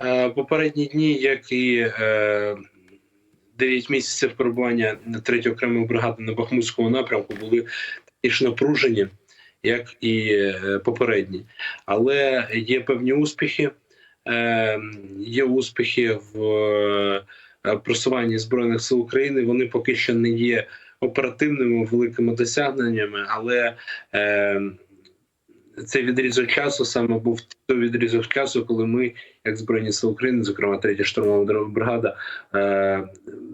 Е, Попередні дні, як і е, 9 місяців перебування на 3 окремої бригади на Бахмутському напрямку були такі ж напружені, як і е, попередні. Але є певні успіхи. Є успіхи в просуванні Збройних сил України. Вони поки що не є оперативними великими досягненнями, але цей відрізок часу саме був той відрізок часу, коли ми, як Збройні Сили України, зокрема третя штурмова бригада, е,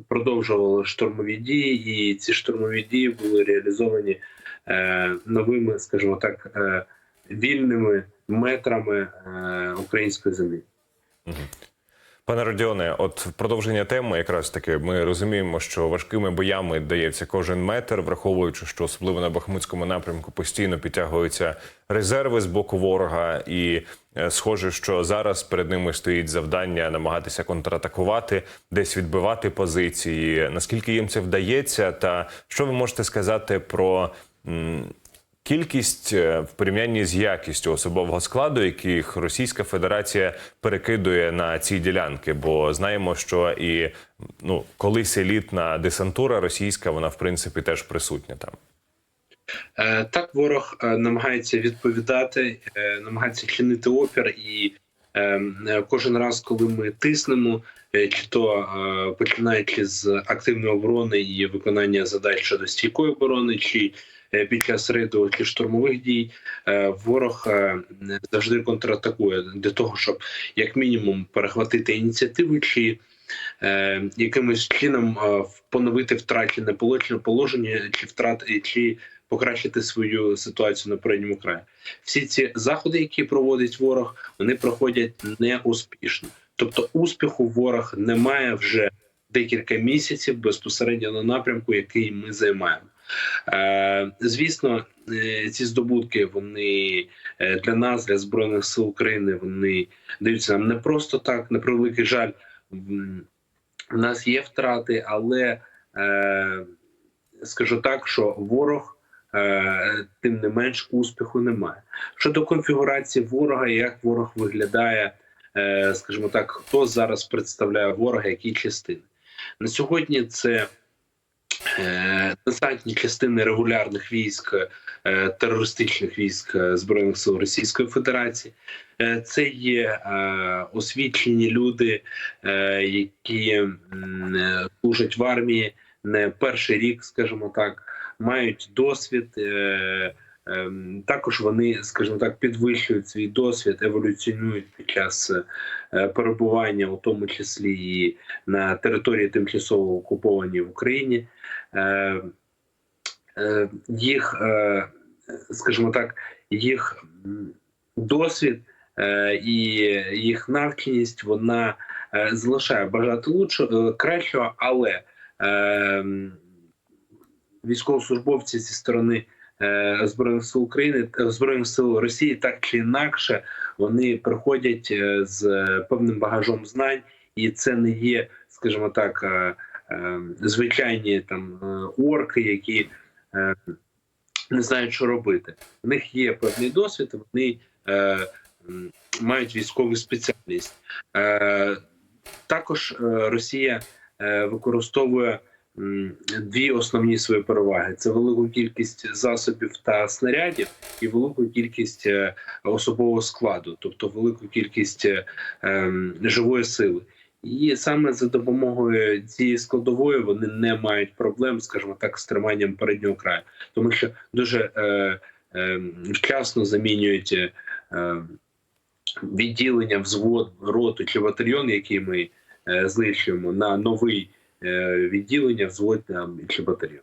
продовжували штурмові дії, і ці штурмові дії були реалізовані е, новими, скажімо так, е, вільними метрами української землі. Пане Родіоне, от в продовження теми, якраз таки, ми розуміємо, що важкими боями дається кожен метр, враховуючи, що особливо на Бахмутському напрямку постійно підтягуються резерви з боку ворога, і е, схоже, що зараз перед ними стоїть завдання намагатися контратакувати, десь відбивати позиції. Наскільки їм це вдається, та що ви можете сказати про Кількість е, в порівнянні з якістю особового складу, яких Російська Федерація перекидує на ці ділянки, бо знаємо, що і ну колись елітна десантура російська, вона в принципі теж присутня там. Е, Так, ворог е, намагається відповідати, намагається чинити опір, і е, е, кожен раз, коли ми тиснемо, чи то е, починаючи з активної оборони і виконання задач щодо стійкої оборони, чи е, під час рейду чи штурмових дій, е, ворог е, завжди контратакує для того, щоб як мінімум перехватити ініціативу чи е, якимось чином е, поновити втрачене положення- положення чи втрат чи покращити свою ситуацію на передньому краї. Всі ці заходи, які проводить ворог, вони проходять неуспішно. Тобто успіху ворог не має вже декілька місяців безпосередньо на напрямку, який ми займаємо. Е, звісно, е, ці здобутки вони е, для нас, для збройних сил України, вони даються нам не просто так, на превеликий жаль. У нас є втрати, але скажу так, що ворог тим не менш успіху немає. Щодо конфігурації ворога, як ворог виглядає, скажімо так, хто зараз представляє ворога, які частини на сьогодні це. е, Десантні частини регулярних військ е, терористичних військ е, збройних сил Російської Федерації, Е, це є е, освічені люди, е, які е, служать в армії не перший рік, скажімо так, мають досвід. Ем, Також вони, скажімо так, підвищують свій досвід, еволюціонують під час е, перебування, у тому числі і на території тимчасово окупованій в Україні. Е, е, Їх, е, скажімо так, їх досвід і їх навченість вона залишає бажати лучшого, кращого, але е, військовослужбовці зі сторони збройних сил України е, збройних сил Росії так чи інакше вони приходять е, з певним багажом знань, і це не є, скажімо так, е, е, звичайні там е, орки, які е, не знають, що робити. У них є певний досвід, вони е, мають військову спеціальність. Е, також е, Росія е, використовує дві основні свої переваги: це велику кількість засобів та снарядів і велику кількість е, особового складу, тобто велику кількість е, ем, живої сили. І саме за допомогою цієї складової вони не мають проблем, скажімо так, з триманням переднього краю, тому що дуже е, е, вчасно замінюють е, відділення, взвод, роту чи батальйон, який ми е, знищуємо, на новий відділення, взвод там, чи батальйон.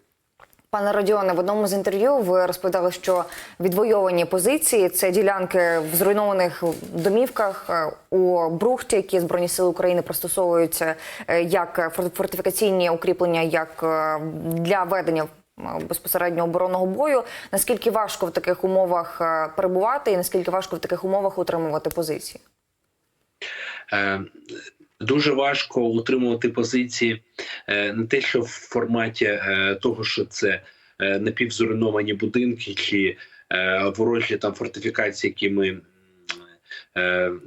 Пане Родіоне, в одному з інтерв'ю ви розповідали, що відвойовані позиції це ділянки в зруйнованих домівках е, у Брухті, які збройні сили України пристосовуються е, як фортифікаційні укріплення, як е, для ведення е, безпосередньо оборонного бою. Наскільки важко в таких умовах е, перебувати, і наскільки важко в таких умовах утримувати позиції? Дуже важко утримувати позиції е, не те, що в форматі е, того, що це е, напівзруйновані будинки чи ворожі там фортифікації, які ми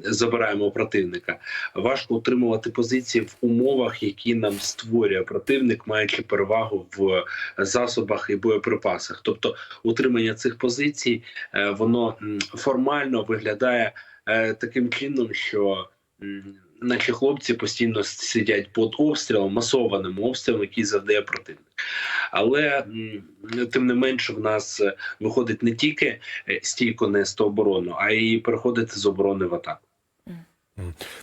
забираємо противника. Важко утримувати позиції в умовах, які нам створює противник, маючи перевагу в засобах і боєприпасах. Тобто, утримання цих позицій воно формально виглядає таким чином, що наші хлопці постійно сидять під обстрілом, масованим обстрілом, який завдає противник. Але тим не менше, в нас е, виходить не тільки е, стійко нести оборону, а й переходити з оборони в атаку.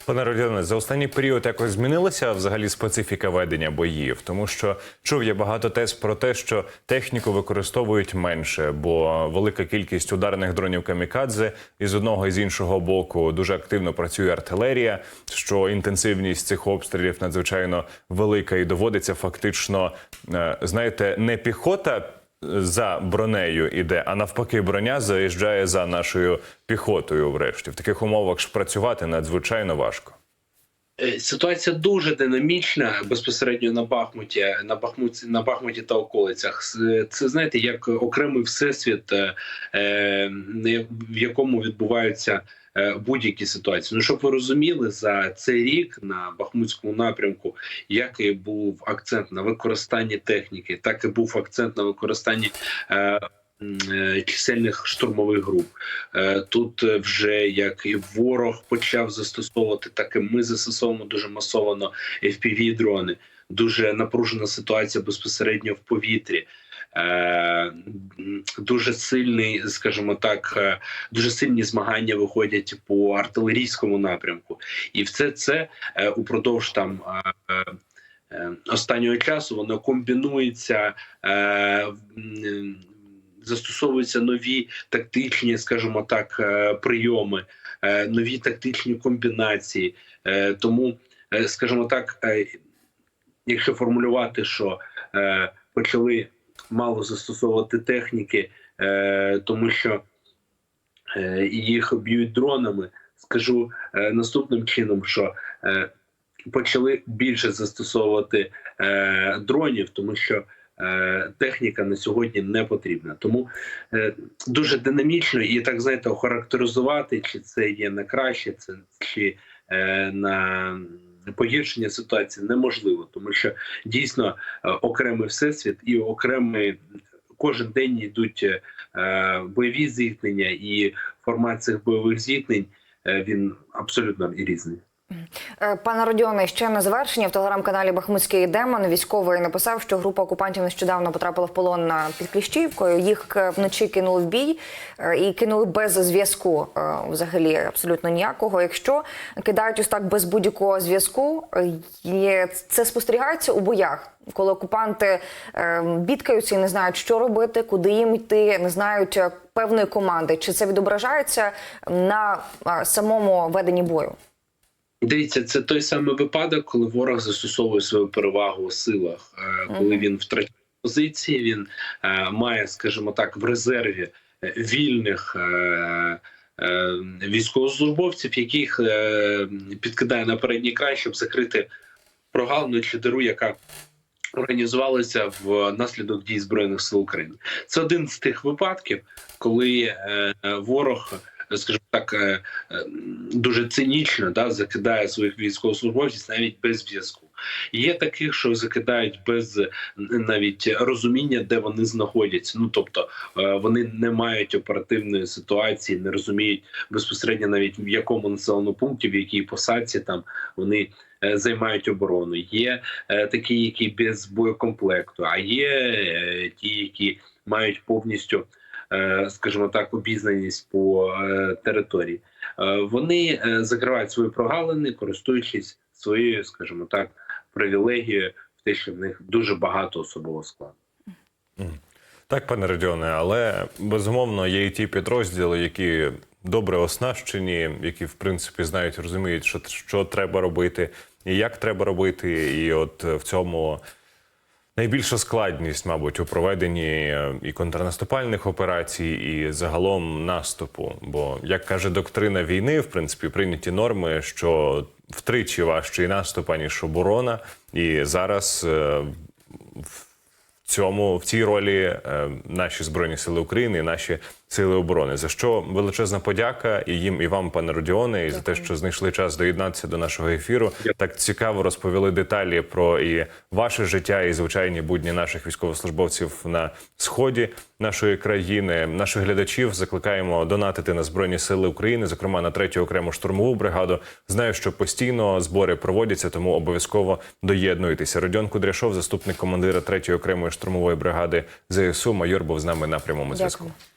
Пане Родіоне, за останній період якось змінилася взагалі специфіка ведення боїв, тому що чув я багато тез про те, що техніку використовують менше, бо велика кількість ударних дронів камікадзе і з одного і з іншого боку дуже активно працює артилерія. Що інтенсивність цих обстрілів надзвичайно велика і доводиться фактично, е, знаєте, не піхота за бронею іде, а навпаки, броня заїжджає за нашою піхотою. Врешті в таких умовах ж працювати надзвичайно важко. Е, Ситуація дуже динамічна безпосередньо на Бахмуті, на Бахмуті, на Бахмуті та околицях. Це знаєте, як окремий всесвіт, е, е, в якому відбуваються будь-які ситуації. Ну щоб ви розуміли, за цей рік на Бахмутському напрямку, як і був акцент на використанні техніки, так і був акцент на використанні. е, е, Чисельних штурмових груп Е, тут е, вже як і ворог почав застосовувати, так і ми застосовуємо дуже масовано fpv дрони. Дуже напружена ситуація безпосередньо в повітрі. Е, Дуже сильний, скажімо так, е, дуже сильні змагання виходять по артилерійському напрямку, і все це е, упродовж там останнього часу воно комбінується. Застосовуються нові тактичні, скажімо так, прийоми, нові тактичні комбінації. Тому, скажімо так, якщо формулювати, що почали мало застосовувати техніки, е, тому що е, їх б'ють дронами, скажу е, наступним чином, що е, почали більше застосовувати е, дронів, тому що е, техніка на сьогодні не потрібна. Тому е, дуже динамічно і так знаєте, охарактеризувати, чи це є на краще, це чи е, на погіршення ситуації неможливо, тому що дійсно е, окремий всесвіт і окремий кожен день йдуть е, бойові зіткнення, і формат цих бойових зіткнень е, він абсолютно і різний. Е, Пане Родіоне, ще на завершення в телеграм-каналі Бахмутський демон військовий написав, що група окупантів нещодавно потрапила в полон на під Кліщівкою. Їх е, вночі кинули в бій е, і кинули без зв'язку. Взагалі абсолютно ніякого. Якщо кидають ось так без будь-якого зв'язку, це спостерігається у боях, коли окупанти бідкаються і не знають, що робити, куди їм йти, не знають певної команди. Чи це відображається на самому веденні бою? Дивіться, це той самий випадок, коли ворог застосовує свою перевагу у силах, е, коли він втрачає позиції, він е, має, скажімо так, в резерві е, вільних. Військовослужбовців, яких підкидає на передній край, щоб закрити прогалину чи диру, яка організувалася внаслідок дій збройних сил України. Це один з тих випадків, коли ворог, скажімо так, е, е, дуже цинічно да, закидає своїх військовослужбовців навіть без зв'язку. Є таких, що закидають без е, навіть розуміння, де вони знаходяться. Ну тобто е, вони не мають оперативної ситуації, не розуміють безпосередньо навіть в якому населеному пункті, в якій посадці там вони е, займають оборону. Є е, такі, які без боєкомплекту, а є е, ті, які мають повністю, е, скажімо так, обізнаність по е, території. Е, Вони е, закривають свої прогалини, користуючись своєю, скажімо так, привілегією в те, що в них дуже багато особового складу. Так, пане Родіоне, але безумовно є і ті підрозділи, які добре оснащені, які в принципі знають, розуміють, що, що треба робити, і як треба робити. І от в цьому найбільша складність, мабуть, у проведенні е, і контрнаступальних операцій, і загалом наступу. Бо, як каже доктрина війни, в принципі, прийняті норми, що втричі важчий наступ, аніж оборона, і зараз. е, в цьому в цій ролі е, наші збройні сили України, наші сили оборони. За що величезна подяка і їм, і вам, пане Родіоне, і за те, що знайшли час доєднатися до нашого ефіру. Так цікаво розповіли деталі про і ваше життя, і звичайні будні наших військовослужбовців на сході нашої країни. Наших глядачів закликаємо донатити на збройні сили України, зокрема на третю окрему штурмову бригаду. Знаю, що постійно збори проводяться, тому обов'язково доєднуйтеся. Родіон Кудряшов, заступник командира третьої окремої штурмової бригади ЗСУ, майор був з нами на прямому зв'язку. Дякую.